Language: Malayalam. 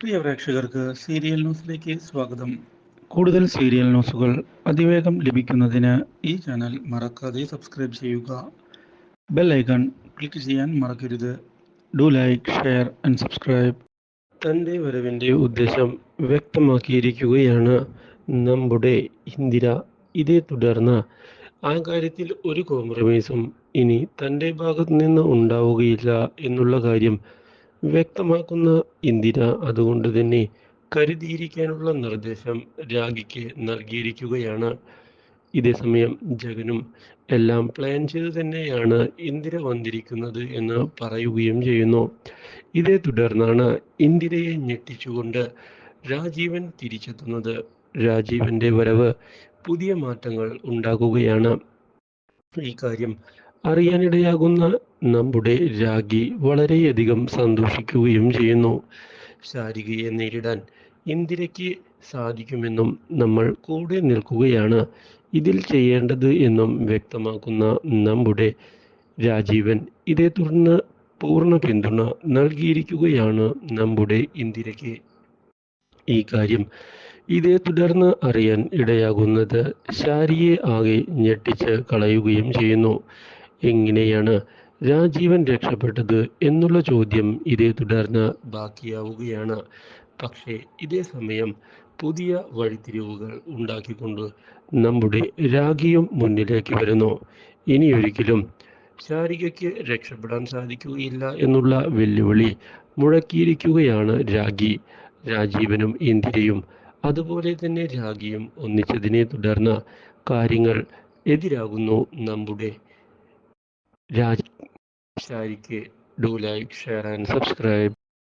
പ്രിയ പ്രേക്ഷകർക്ക് സീരിയൽ ന്യൂസിലേക്ക് സ്വാഗതം. കൂടുതൽ സീരിയൽ ന്യൂസുകൾ അതിവേഗം ലഭിക്കുന്നതിന് ഈ ചാനൽ മറക്കാതെ സബ്സ്ക്രൈബ് ചെയ്യുക. ബെൽ ഐക്കൺ ക്ലിക്ക് ചെയ്യാൻ മറക്കരുത്. Do like share and subscribe. തന്റെ വരവിന്റെ ഉദ്ദേശം വ്യക്തമാക്കിയിരിക്കുകയാണ് നമ്മുടെ ഇന്ദിര. ഇതേ തുടർന്ന് ആ കാര്യത്തിൽ ഒരു കോംപ്രമൈസും ഇനി തന്റെ ഭാഗത്ത് നിന്ന് ഉണ്ടാവുകയില്ല എന്നുള്ള കാര്യം വ്യക്തമാക്കുന്ന ഇന്ദിര അതുകൊണ്ട് തന്നെ കരുതിയിരിക്കാനുള്ള നിർദ്ദേശം രാഗിക്ക് നൽകിയിരിക്കുകയാണ്. ഇതേസമയം ജഗനും എല്ലാം പ്ലാൻ ചെയ്തു തന്നെയാണ് ഇന്ദിര വന്നിരിക്കുന്നത് എന്ന് പറയുകയും ചെയ്യുന്നു. ഇതേ തുടർന്നാണ് ഇന്ദിരയെ ഞെട്ടിച്ചുകൊണ്ട് രാജീവൻ തിരിച്ചെത്തുന്നത്. രാജീവന്റെ വരവ് പുതിയ മാറ്റങ്ങൾ ഉണ്ടാക്കുകയാണ്. ഈ കാര്യം അറിയാനിടയാകുന്ന നമ്മുടെ രാഗി വളരെയധികം സന്തോഷിക്കുകയും ചെയ്യുന്നു. ശാരികയെ നേരിടാൻ ഇന്ദിരയ്ക്ക് സാധിക്കുമെന്നും നമ്മൾ കൂടെ നിൽക്കുകയാണ്. ഇതിൽ ചെയ്യേണ്ടത് എന്നും വ്യക്തമാക്കുന്ന നമ്മുടെ രാജീവൻ ഇതേ തുടർന്ന് പൂർണ പിന്തുണ നൽകിയിരിക്കുകയാണ് നമ്മുടെ ഇന്ദിരയ്ക്ക്. ഈ കാര്യം ഇതേ തുടർന്ന് അറിയാൻ ഇടയാകുന്നത് ശാരിയെ ആകെ ഞെട്ടിച്ച് കളയുകയും ചെയ്യുന്നു. എങ്ങനെയാണ് രാജീവൻ രക്ഷപ്പെട്ടത് എന്നുള്ള ചോദ്യം ഇതേ തുടർന്ന് ബാക്കിയാവുകയാണ്. പക്ഷേ ഇതേ സമയം പുതിയ വഴിത്തിരിവുകൾ ഉണ്ടാക്കിക്കൊണ്ട് നമ്മുടെ രാഗിയും മുന്നിലേക്ക് വരുന്നു. ഇനിയൊരിക്കലും ശാരികയ്ക്ക് രക്ഷപ്പെടാൻ സാധിക്കുകയില്ല എന്നുള്ള വെല്ലുവിളി മുഴക്കിയിരിക്കുകയാണ് രാഗി. രാജീവനും ഇന്ദിരയും അതുപോലെ തന്നെ രാഗിയും ഒന്നിച്ചതിനെ തുടർന്ന് കാര്യങ്ങൾ എതിരാകുന്നു നമ്മുടെ Raj ശാരിക്ക് do like share and subscribe.